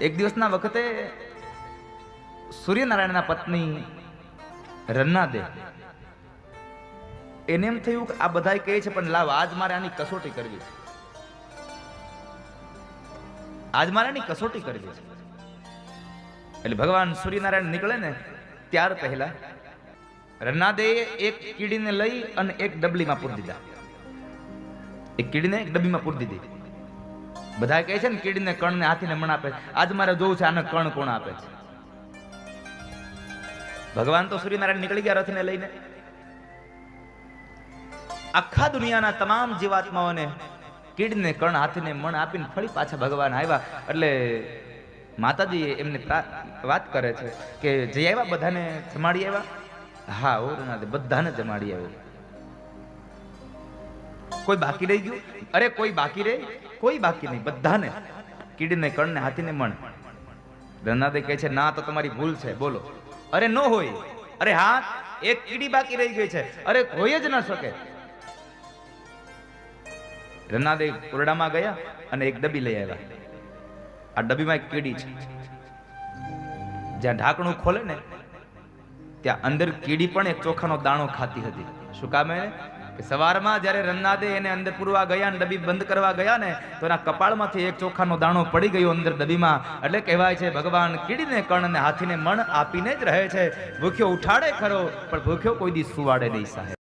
એક દિવસના વખતે સૂર્યનારાયણના પત્ની રન્ના દે. એને એમ થયું કે આ બધા કહે છે, પણ લાવ, આજ મારે આની કસોટી કરવી છે. આજ મારે આની કસોટી કરવી છે. એટલે ભગવાન સૂર્યનારાયણ નીકળે ને ત્યાર પહેલા રન્નાદે એક કીડીને લઈ અને એક ડબલીમાં પૂરી દીધા. એક કીડીને એક ડબ્બીમાં પૂરી દીધી. બધા કહે છે ને, કીડીને કણને હાથીને મણ આપે. આજ મારે જોવું છે, આને કણ કોણ આપે છે? ભગવાન તો સૂર્યનારાયણ નીકળી ગયા રથને લઈને. આખા દુનિયાના તમામ જીવાત્માઓને કીડને કણ, હાથીને મણ આપીને ફરી પાછા ભગવાન આવ્યા. એટલે માતાજી એમને વાત કરે છે કે, જઈ આવ્યા બધાને? જમાડી આવ્યા? હા, ઓ બધાને જમાડી આવ્યા. કોઈ બાકી રહી ગયું? અરે, કોઈ બાકી રહે? કોઈ બાકી નહીં, બધાને. કીડીને, કણને, હાથીને મણ. ધનાદે કહે છે, ના, તો તમારી ભૂલ છે. બોલો. અરે, ન હોય. અરે, હા, એક કીડી બાકી રહી ગઈ છે. અરે, હોય જ ન શકે. રનાદે ઓરડામાં ગયા અને એક ડબ્બી લઈ આવ્યા. આ ડબ્બીમાં એક કીડી છે. જ્યાં ઢાંકણું ખોલે ને, ત્યાં અંદર કીડી પણ એક ચોખાનો દાણો ખાતી હતી. શું કામે સવારમાં જ્યારે રન્નાદે એને અંદર પૂરવા ગયા ને ડબ્બી બંધ કરવા ગયા ને, તો એના કપાળમાંથી એક ચોખાનો દાણો પડી ગયો અંદર ડબ્બીમાં. એટલે કહેવાય છે, ભગવાન કીડીને કણ ને હાથીને મણ આપીને જ રહે છે. ભૂખ્યો ઉઠાડે ખરો, પણ ભૂખ્યો કોઈ દી સુવાડે નહીં સાહેબ.